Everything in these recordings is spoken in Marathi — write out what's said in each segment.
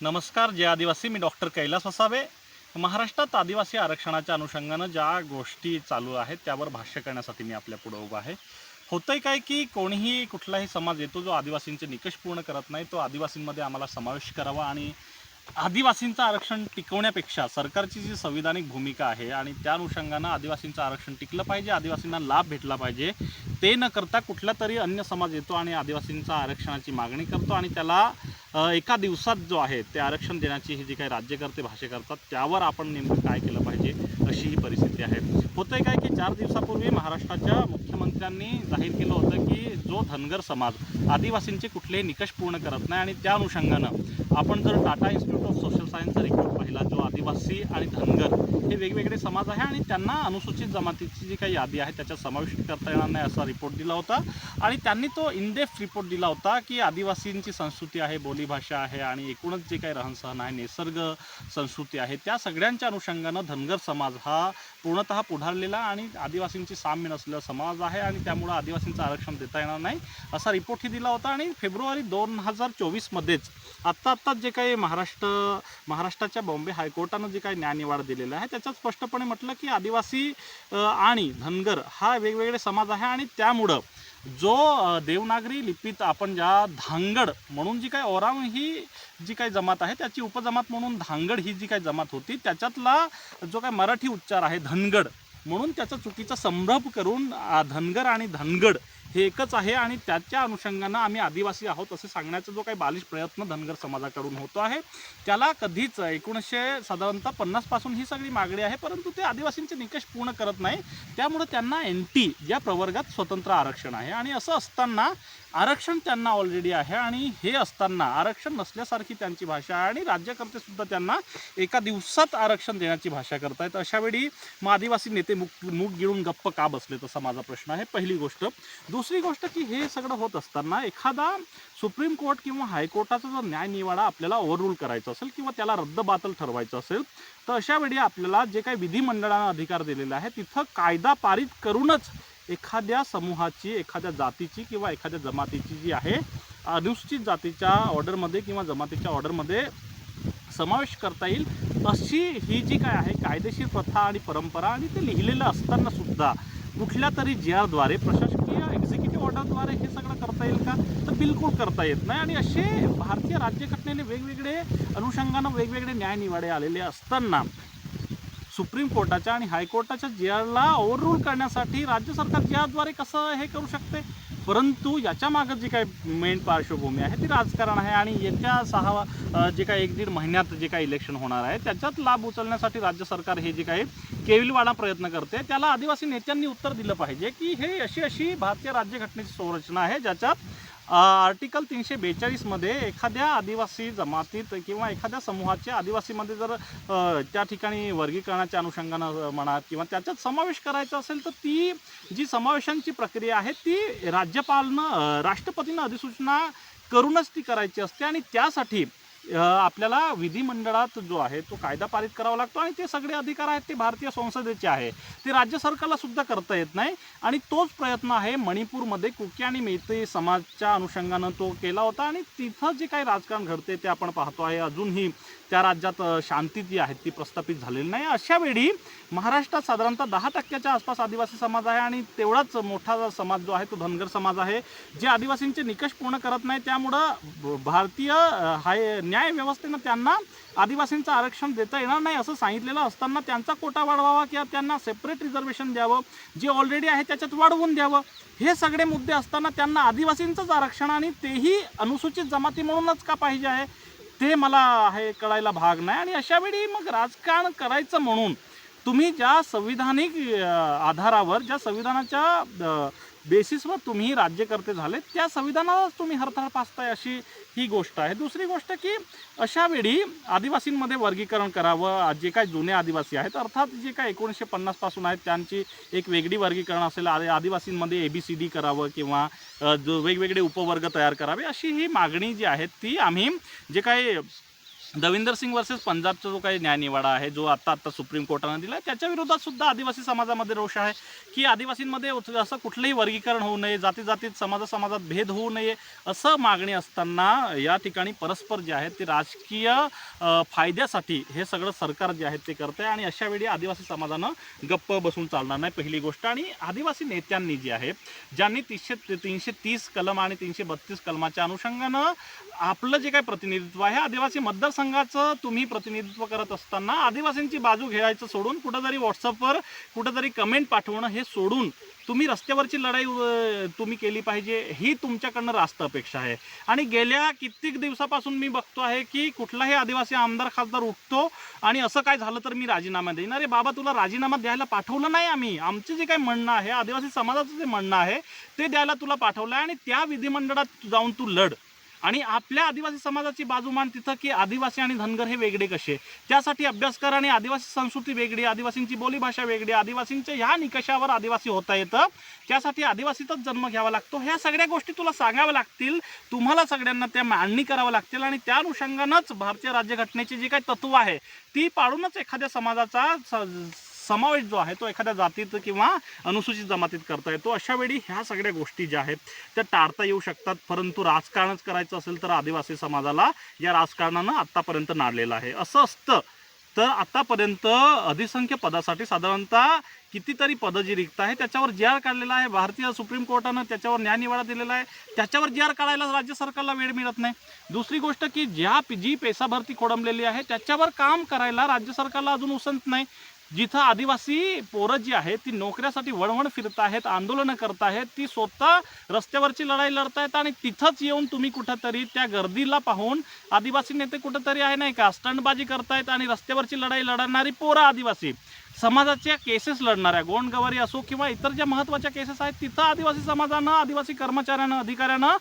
नमस्कार जय आदिवासी. मी डॉक्टर कैलास वसावे. महाराष्ट्रात आदिवासी आरक्षणाच्या अनुषंगानं ज्या गोष्टी चालू आहेत त्यावर भाष्य करण्यासाठी मी आपल्या पुढं उभा आहे. होतंय काय की कोणीही कुठलाही समाज येतो जो आदिवासींचे निकष पूर्ण करत नाही तो आदिवासींमध्ये आम्हाला समावेश करावा आणि आदिवासींचं आरक्षण टिकवण्यापेक्षा सरकारची जी संविधानिक भूमिका आहे आणि त्या अनुषंगानं आदिवासींचं आरक्षण टिकलं पाहिजे आदिवासींना लाभ भेटला पाहिजे ते न करता कुठला तरी अन्य समाज येतो आणि आदिवासींचा आरक्षणाची मागणी करतो आणि त्याला एका दिवसात जो आहे ते आरक्षण देण्याची ही जी काही राज्यकर्ते भाष्य करतात त्यावर आपण नेमकं काय केलं पाहिजे अशी ही परिस्थिती आहे. होतंय काय की चार दिवसापूर्वी महाराष्ट्राच्या मुख्यमंत्र्यांनी जाहीर केलं होतं की जो धनगर समाज आदिवासींचे कुठलेही निकष पूर्ण करत नाही आणि त्या अनुषंगानं आपण जर Tata institute of social science OBC आणि धनगर हे वेगवेगळे समाज आहे आणि त्यांना अनुसूचित जमातीची जी काही यादी आहे त्याच्यात समाविष्ट करता येणार नाही असा रिपोर्ट दिला होता. आणि त्यांनी तो इनडेप्थ रिपोर्ट दिला होता की आदिवासींची संस्कृती आहे बोलीभाषा आहे आणि एकूणच जे काही रहनसहन आहे निसर्ग संस्कृती आहे त्या सगळ्यांच्या अनुषंगानं धनगर समाज हा पूर्णतः पुढारलेला आणि आदिवासींची साम्य नसलेला समाज आहे आणि त्यामुळं आदिवासींचं आरक्षण देता येणार नाही असा रिपोर्टही दिला होता. आणि फेब्रुवारी दोन हजार चोवीसमध्येच आत्ता आत्ताच जे काही महाराष्ट्र महाराष्ट्राच्या बॉम्बे हायकोर्टानं जे काही न्यायनिवाडा दिलेला आहे त्याच्यात स्पष्टपणे म्हटलं की आदिवासी आणि धनगर हा वेगवेगळे समाज आहे आणि त्यामुळं जो देवनागरी लिपीत आपण ज्या धांगड म्हणून जी काय ओराम ही जी काही जमात आहे त्याची उपजमात म्हणून धांगड ही जी काही जमात होती त्याच्यातला जो काही मराठी उच्चार आहे धनगड म्हणून त्याचा चुकीचा संभ्रम करून धनगर आणि धनगड हे एकच आहे आणि त्याच्या अनुषंगानं आम्ही आदिवासी आहोत असं सांगण्याचा जो काही बालिश प्रयत्न धनगर समाजाकडून होतो आहे त्याला कधीच एकोणीसशे साधारणतः पन्नासपासून ही सगळी मागणी आहे परंतु ते आदिवासींचे निकष पूर्ण करत नाही. त्यामुळे त्यांना एन टी या प्रवर्गात स्वतंत्र आरक्षण आहे. आणि असं असताना आरक्षण त्यांना ऑलरेडी आहे आणि हे असताना आरक्षण नसल्यासारखी त्यांची भाषा आहे आणि राज्यकर्तेसुद्धा त्यांना एका दिवसात आरक्षण देण्याची भाषा करतायत. अशावेळी मग आदिवासी नेते मुक मूग गिळून गप्प का बसलेत असा माझा प्रश्न आहे. पहिली गोष्ट. दुसरी गोष्ट की हे सगळं होत असताना एखादा सुप्रीम कोर्ट किंवा हायकोर्टाचा जर न्यायनिवाडा आपल्याला ओव्हररूल करायचा असेल किंवा त्याला रद्दबातल ठरवायचं असेल तर अशावेळी आपल्याला जे काही विधिमंडळानं अधिकार दिलेला आहे तिथं कायदा पारित करूनच एखाद्या समूहाची एखाद्या जातीची किंवा एखाद्या जमातीची जी आहे अनुसूचित जातीच्या ऑर्डरमध्ये किंवा जमातीच्या ऑर्डरमध्ये समावेश करता येईल. अशी ही जी काय आहे कायदेशीर प्रथा आणि परंपरा आणि ते लिहिलेलं असताना सुद्धा कुठल्या तरी जी आरद्वारे प्रशासकीय एक्झिक्युटिव्ह ऑर्डरद्वारे हे सगळं करता येईल का? तर बिलकुल करता येत नाही. आणि असे भारतीय राज्यघटनेने वेगवेगळे अनुषंगानं वेगवेगळे न्यायनिवाडे आलेले असताना सुप्रीम कोर्टाच्या आणि हायकोर्टाच्या जी ओव्हररूल करण्यासाठी राज्य सरकार जी कसं हे करू शकते? परंतु याच्या मागं जी काही मेन पार्श्वभूमी आहे ती राजकारण आहे आणि येत्या सहा जे काही एक दीड महिन्यात जे काही इलेक्शन होणार आहे त्याच्यात लाभ उचलण्यासाठी राज्य सरकार हे जे काही केविलवाडा प्रयत्न करते त्याला आदिवासी नेत्यांनी उत्तर दिलं पाहिजे की हे अशी अशी भारतीय राज्यघटनेची संरचना आहे ज्याच्यात आर्टिकल तीनशे बेचाळीसमध्ये एखाद्या आदिवासी जमातीत किंवा एखाद्या समूहाच्या आदिवासीमध्ये जर त्या ठिकाणी वर्गीकरणाच्या अनुषंगानं म्हणा किंवा त्याच्यात समावेश करायचा असेल तर ती जी समावेशांची प्रक्रिया आहे ती राज्यपालनं राष्ट्रपतींना राष्ट्रपतीनं अधिसूचना करूनच ती करायची असते आणि त्यासाठी आपल्याला विधिमंडळात जो आहे तो कायदा पारित करावा लागतो आणि ते सगळे अधिकार आहेत ते भारतीय संसदेचे आहे. ते राज्य सरकारला सुद्धा करता येत नाही आणि तोच प्रयत्न आहे मणिपूरमध्ये कुकी आणि मेते समाजच्या अनुषंगानं तो केला होता आणि तिथं जे काही राजकारण घडते ते आपण पाहतो आहे. अजूनही त्या राज्यात शांती जी आहे ती प्रस्थापित झालेली नाही. अशा वेळी महाराष्ट्रात साधारणतः दहा टक्क्याच्या आसपास आदिवासी समाज आहे आणि तेवढाच मोठा समाज जो आहे तो धनगर समाज आहे. जे आदिवासींचे निकष पूर्ण करत नाही त्यामुळं भारतीय हाय न्याय व्यवस्थेनं त्यांना आदिवासींचं आरक्षण देता येणार नाही असं सांगितलेलं असताना त्यांचा कोटा वाढवावा किंवा त्यांना सेपरेट रिझर्वेशन द्यावं जे ऑलरेडी आहे त्याच्यात वाढवून द्यावं हे सगळे मुद्दे असताना त्यांना आदिवासींचंच आरक्षण आणि तेही अनुसूचित जमाती म्हणूनच का पाहिजे आहे ते मला हे कळायला भाग नाही. आणि अशा वेळी मग राजकारण करायचं म्हणून तुम्ही ज्या संविधानिक आधारावर ज्या संविधानाच्या बेसिसवर तुम्ही राज्यकर्ते झाले त्या संविधानालाच तुम्ही हरतळ पाचताय अशी ही गोष्ट आहे. दुसरी गोष्ट की अशा वेळी आदिवासींमध्ये वर्गीकरण करावं जे काही जुने आदिवासी आहेत अर्थात जे काही एकोणीसशे पन्नासपासून आहेत त्यांची एक वेगळी वर्गीकरण असेल आदिवासींमध्ये ए बी सी डी करावं किंवा वेगवेगळे उपवर्ग तयार करावे अशी ही मागणी जी आहे ती आम्ही जे काही दविंदर सिंग वर्सेस पंजाबचा जो काही न्यायनिवाडा आहे जो आता आता सुप्रीम कोर्टानं दिला त्याच्या विरोधात सुद्धा आदिवासी समाजामध्ये रोष आहे की आदिवासींमध्ये असं कुठलंही वर्गीकरण होऊ नये जाती जातीत समाजा समाजात भेद होऊ नये असं मागणी असताना या ठिकाणी परस्पर जे आहेत ते राजकीय फायद्यासाठी हे सगळं सरकार जे आहे ते करते आणि अशा वेळी आदिवासी समाजानं गप्प बसून चालणार नाही पहिली गोष्ट. आणि आदिवासी नेत्यांनी जे आहे ज्यांनी तीनशे तीनशे तीस कलम आणि तीनशे बत्तीस कलमाच्या अनुषंगानं आपलं जे काही प्रतिनिधित्व आहे आदिवासी मतदारसंघाचं तुम्ही प्रतिनिधित्व करत असताना आदिवासींची बाजू घ्यायचं सोडून कुठंतरी व्हॉट्सअपवर कुठंतरी कमेंट पाठवणं हे सोडून तुम्ही रस्त्यावरची लढाई तुम्ही केली पाहिजे ही तुमच्याकडनं रास्त अपेक्षा आहे. आणि गेल्या कित्येक दिवसापासून मी बघतो आहे की कुठलाही आदिवासी आमदार खासदार उठतो आणि असं काय झालं तर मी राजीनामा देईन अरे बाबा तुला राजीनामा द्यायला पाठवलं नाही आम्ही. आमचं जे काही म्हणणं आहे आदिवासी समाजाचं जे म्हणणं आहे ते द्यायला तुला पाठवलं आहे आणि त्या विधिमंडळात जाऊन तू लढ. आणि आपल्या आदिवासी समाजाची बाजू मान तिथं की आदिवासी आणि धनगर हे वेगळे कसे? त्यासाठी अभ्यास कर आणि आदिवासी संस्कृती वेगळी आदिवासींची बोलीभाषा वेगळी आदिवासींच्या ह्या निकषावर आदिवासी होता येतं. त्यासाठी आदिवासीतच जन्म घ्यावा लागतो. ह्या सगळ्या गोष्टी तुला सांगाव्या लागतील. तुम्हाला सगळ्यांना त्या मांडणी कराव्या लागतील आणि त्या अनुषंगानंच भारतीय राज्यघटनेची जी काही तत्व आहे ती पाळूनच एखाद्या समाजाचा स- समावेश जो आहे तो एखाद्या जातीत किंवा अनुसूचित जमातीत करता येतो. अशा वेळी ह्या सगळ्या गोष्टी ज्या आहेत त्या टाळता येऊ शकतात. परंतु राजकारणच करायचं असेल तर आदिवासी समाजाला या राजकारणानं आत्तापर्यंत नाडलेलं आहे. असं असतं तर आतापर्यंत अधिसंख्य पदासाठी साधारणतः कितीतरी पदं जी रिक्त आहे त्याच्यावर जी आर काढलेला आहे. भारतीय सुप्रीम कोर्टानं त्याच्यावर न्यायनिवाडा दिलेला आहे. त्याच्यावर जी आर काढायला राज्य सरकारला वेळ मिळत नाही. दुसरी गोष्ट की ज्या जी पेसा भरती खोडंबलेली आहे त्याच्यावर काम करायला राज्य सरकारला अजून उसंत नाही. जिथं आदिवासी पोरं जी आहेत ती नोकऱ्यासाठी वळवण फिरत आहेत आंदोलनं करत आहेत ती स्वतः रस्त्यावरची लढाई लढतायत आणि तिथंच येऊन तुम्ही कुठंतरी त्या गर्दीला पाहून आदिवासी नेते कुठंतरी आहे नाही का स्टंटबाजी करतायत आणि रस्त्यावरची लढाई लढणारी पोरं आदिवासी. समाजाच्या केसेस लढणाऱ्या गोंडगवारी असो किंवा इतर ज्या महत्त्वाच्या केसेस आहेत तिथं आदिवासी समाजानं आदिवासी कर्मचाऱ्यानं अधिकाऱ्यानं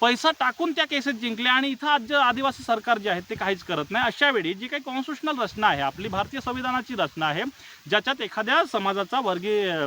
पैसा टाकून त्या केसेस जिंकल्या आणि इथं आज जे आदिवासी सरकार जे आहेत ते काहीच करत नाही. अशा वेळी जी काही कॉन्स्टिट्युशनल रचना आहे आपली भारतीय संविधानाची रचना आहे ज्याच्यात एखाद्या समाजाचा वर्गीय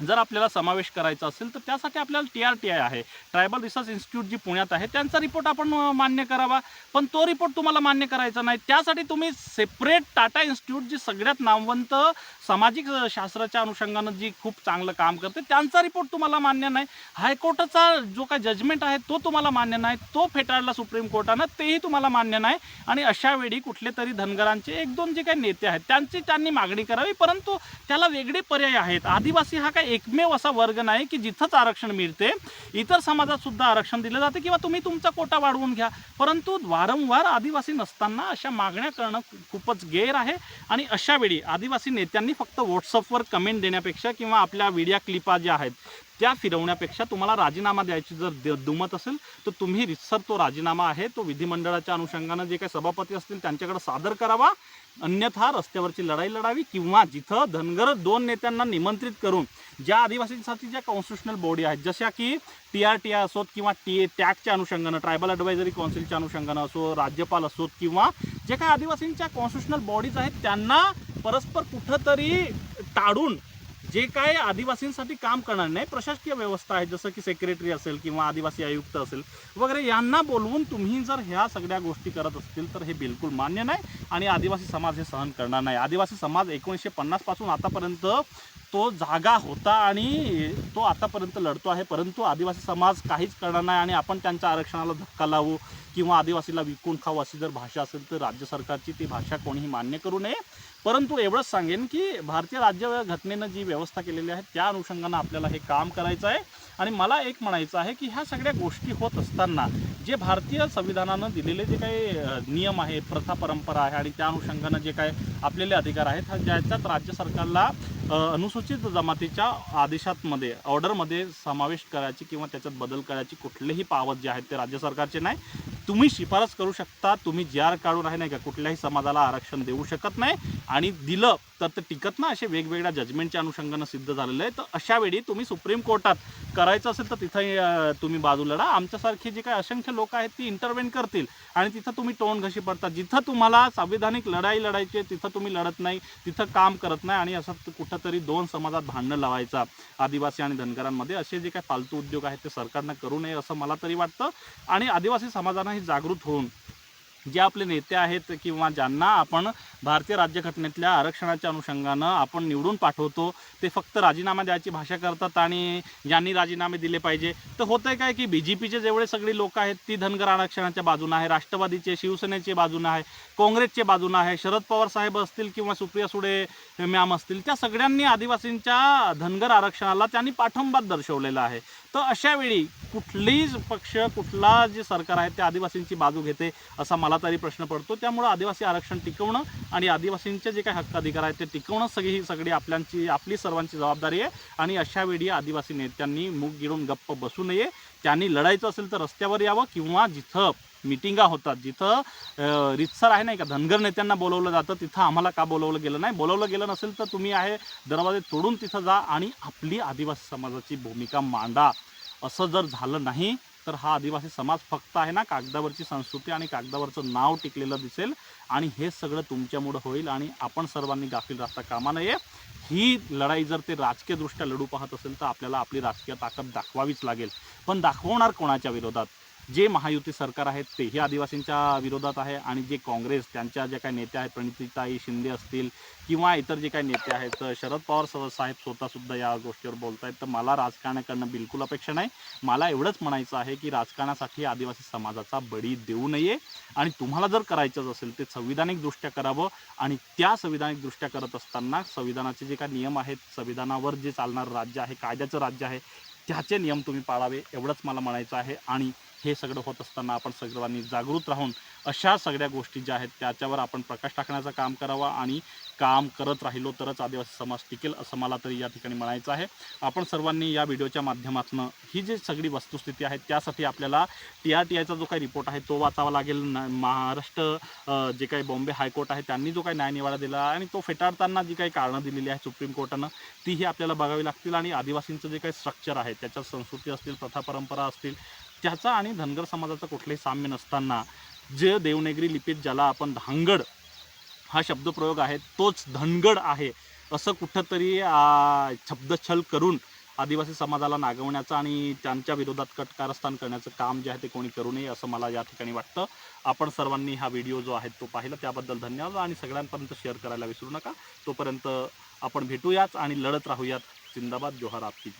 जर आपल्याला समावेश करायचा असेल तर त्यासाठी आपल्याला टी आर टी आय आहे. ट्रायबल रिसर्च इन्स्टिट्यूट जी पुण्यात आहे त्यांचा रिपोर्ट आपण मान्य करावा. पण तो रिपोर्ट तुम्हाला मान्य करायचा नाही. त्यासाठी तुम्ही सेपरेट टाटा इन्स्टिट्यूट जी सगळ्यात नामवंत सामाजिक शास्त्राच्या अनुषंगानं जी खूप चांगलं काम करते त्यांचा रिपोर्ट तुम्हाला मान्य नाही. हायकोर्टाचा जो काय जजमेंट आहे तो तुम्हाला मान्य नाही. तो फेटाळला सुप्रीम कोर्टानं तेही तुम्हाला मान्य नाही. आणि अशा वेळी कुठले तरी धनगरांचे एक दोन जे काही नेते आहेत त्यांची त्यांनी मागणी करावी. परंतु त्याला वेगळे पर्याय आहेत. आदिवासी हा काय एकमेव असा वर्ग नाही की जिथंच आरक्षण मिळते. इतर समाजात सुद्धा आरक्षण दिलं जाते किंवा तुम्ही तुमचा कोटा वाढवून घ्या. परंतु वारंवार आदिवासी नसताना अशा मागण्या करणं खूपच गैर आहे. आणि अशा वेळी आदिवासी नेत्यांनी फक्त व्हॉट्सअपवर कमेंट देण्यापेक्षा किंवा आपल्या व्हिडिओ क्लिपा ज्या आहेत त्या फिरवण्यापेक्षा तुम्हाला राजीनामा द्यायची जर द- दुमत असेल तर तुम्ही रितसर तो राजीनामा आहे तो विधिमंडळाच्या अनुषंगानं जे काही सभापती असतील त्यांच्याकडे सादर करावा. अन्यथा रस्त्यावरची लढाई लढावी किंवा जिथं धनगर दोन नेत्यांना निमंत्रित करून ज्या आदिवासींसाठी ज्या कॉन्स्टिट्युशनल बॉडी आहेत जशा की टी आर टी आय असोत किंवा टी टॅगच्या अनुषंगानं ट्रायबल ॲडवायझरी कौन्सिलच्या अनुषंगानं असो राज्यपाल असोत किंवा जे काही आदिवासींच्या कॉन्स्टिट्युशनल बॉडीज आहेत त्यांना परस्पर कुठंतरी टाळून जे काय आदिवासींसाठी काम करणार नाही प्रशासकीय व्यवस्था आहे जसं की सेक्रेटरी असेल किंवा आदिवासी आयुक्त असेल वगैरे यांना बोलवून तुम्ही जर ह्या सगळ्या गोष्टी करत असतील तर हे बिलकुल मान्य नाही आणि आदिवासी समाज हे सहन करणार नाही. आदिवासी समाज एकोणीसशे पन्नासपासून आतापर्यंत तो जागा होता आणि तो आतापर्यंत लढतो आहे परंतु आदिवासी समाज काहीच करणार नाही आणि आपण त्यांच्या आरक्षणाला धक्का लावू किंवा आदिवासीला विकून खाऊ अशी जर भाषा असेल तर राज्य सरकारची ती भाषा कोणीही मान्य करू नये. परंतु एवढंच सांगेन की भारतीय राज्य घटनेनं जी व्यवस्था केलेली आहे त्या अनुषंगानं आपल्याला हे काम करायचं आहे. आणि मला एक म्हणायचं आहे की ह्या सगळ्या गोष्टी होत असताना जे भारतीय संविधानानं दिलेले जे काही नियम आहे प्रथा परंपरा आहे आणि त्या अनुषंगानं जे काय आपलेले अधिकार आहेत हा ज्याच्यात राज्य सरकारला अनुसूचित जमातीच्या आदेशातमध्ये ऑर्डरमध्ये समावेश करायची किंवा त्याच्यात बदल करायची कुठलेही पावत जे आहेत ते राज्य सरकारचे नाही. तुम्ही शिफारस करू शकता. तुम्ही जी आर काढून आहे नाही का कुठल्याही समाजाला आरक्षण देऊ शकत नाही. आणि दिलं तर ते टिकत ना असे वेगवेगळ्या जजमेंटच्या अनुषंगानं सिद्ध झालेलं आहे. तर अशा वेळी तुम्ही सुप्रीम कोर्टात करायचं असेल तर तिथं तुम्ही बाजू लढा. आमच्यासारखी जी काही असंख्य लोक आहेत ती इंटरव्हेन करतील. आणि तिथं तुम्ही तोंड घशी पडता जिथं तुम्हाला संविधानिक लढाई लढायची आहे, तिथं तुम्ही लढत नाही तिथं काम करत नाही. आणि असं कुठंतरी दोन समाजात भांडणं लावायचा आदिवासी आणि धनगरांमध्ये. असे जे काही फालतू उद्योग आहेत ते सरकारनं करू नये असं मला तरी वाटतं. आणि आदिवासी समाजानं हे जागृत होऊन जे आपले नेते आहेत किंवा ज्यांना आपण भारतीय राज्यघटनेतल्या आरक्षणाच्या अनुषंगानं आपण निवडून पाठवतो ते फक्त राजीनामा द्यायची भाषा करतात आणि ज्यांनी राजीनामे दिले पाहिजे. तर होतंय काय की बी जे पीचे जेवढे सगळी लोक आहेत ती धनगर आरक्षणाच्या बाजूनं आहे राष्ट्रवादीचे शिवसेनेचे बाजूनं आहे काँग्रेसचे बाजूनं आहे शरद पवार साहेब असतील किंवा सुप्रिया सुडे मॅम असतील त्या सगळ्यांनी आदिवासींच्या धनगर आरक्षणाला त्यांनी पाठिंबा दर्शवलेला आहे. तर अशावेळी कुठलीच पक्ष कुठला जे सरकार आहे ते आदिवासींची बाजू घेते असा मला तरी प्रश्न पडतो. त्यामुळं आदिवासी आरक्षण टिकवणं आणि आदिवासींचे जे काही हक्क अधिकार आहेत ते टिकवणं सगळी ही सगळी आपल्यांची आपली सर्वांची जबाबदारी आहे. आणि अशा वेळी आदिवासी नेत्यांनी मूग गिळून गप्प बसू नये. त्यांनी लढायचं असेल तर रस्त्यावर यावं किंवा जिथं मिटिंगा होतात जिथं रितसर आहे नाही का धनगर नेत्यांना बोलवलं जातं तिथं आम्हाला का बोलवलं गेलं नाही? बोलवलं गेलं नसेल तर तुम्ही आहे दरवाजे तोडून तिथं जा आणि आपली आदिवासी समाजाची भूमिका मांडा. असं जर झालं नाही तर हा आदिवासी समाज फक्त आहे ना कागदावरची संस्कृती आणि कागदावरचं नाव टिकलेलं दिसेल आणि हे सगळं तुमच्यामुळं होईल आणि आपण सर्वांनी गाफील राहता कामा नये. ही लढाई जर ते राजकीयदृष्ट्या लढू पाहत असेल तर आपल्याला आपली राजकीय ताकद दाखवावीच लागेल. पण दाखवणार कोणाच्या विरोधात? जे महायुती सरकार आहेत तेही आदिवासींच्या विरोधात आहे आणि जे काँग्रेस त्यांच्या ज्या काही नेत्या आहेत प्रणितीताई शिंदे असतील किंवा इतर जे काही नेते आहेत शरद पवार साहेब स्वतःसुद्धा या गोष्टीवर बोलत आहेत तर मला राजकारणाकडनं बिलकुल अपेक्षा नाही. मला एवढंच म्हणायचं आहे की राजकारणासाठी आदिवासी समाजाचा बळी देऊ नये आणि तुम्हाला जर करायचंच असेल ते संविधानिकदृष्ट्या करावं आणि त्या संविधानिकदृष्ट्या करत असताना संविधानाचे जे काही नियम आहेत संविधानावर जे चालणारं राज्य आहे कायद्याचं राज्य आहे त्याचे नियम तुम्ही पाळावे एवढंच मला म्हणायचं आहे. आणि हे सगळं होत असताना आपण सर्वांनी जागृत राहून अशा सगळ्या गोष्टी ज्या आहेत त्याच्यावर आपण प्रकाश टाकण्याचं काम करावं आणि काम करत राहिलो तरच आदिवासी समाज टिकेल असं मला तरी या ठिकाणी म्हणायचं आहे. आपण सर्वांनी या व्हिडिओच्या माध्यमातून ही जी सगळी वस्तुस्थिती आहे त्यासाठी आपल्याला टी आर टी आयचा जो काही रिपोर्ट आहे तो वाचावा लागेल. न- महाराष्ट्र जे काही बॉम्बे हायकोर्ट आहे त्यांनी जो काही न्यायनिवाडा दिला आणि तो फेटाळताना जी काही कारणं दिलेली आहे सुप्रीम कोर्टानं तीही आपल्याला बघावी लागतील आणि आदिवासींचं जे काही स्ट्रक्चर आहे त्याच्यात संस्कृती असतील प्रथा परंपरा असतील त्याचा आणि धनगर समाजाचा कुठलंही साम्य नसताना जे देवनेगरी लिपीत ज्याला आपण धांगड हा शब्दप्रयोग आहे तोच धनगड आहे असं कुठंतरी शब्दछल करून आदिवासी समाजाला नागवण्याचं आणि त्यांच्या विरोधात कटकारस्थान करण्याचं काम जे आहे ते कोणी करू नये असं मला या ठिकाणी वाटतं. आपण सर्वांनी हा व्हिडिओ जो आहे तो पाहिला त्याबद्दल धन्यवाद आणि सगळ्यांपर्यंत शेअर करायला विसरू नका. तोपर्यंत आपण भेटूयाच आणि लढत राहूयात. जिंदाबाद जोहार आपकी.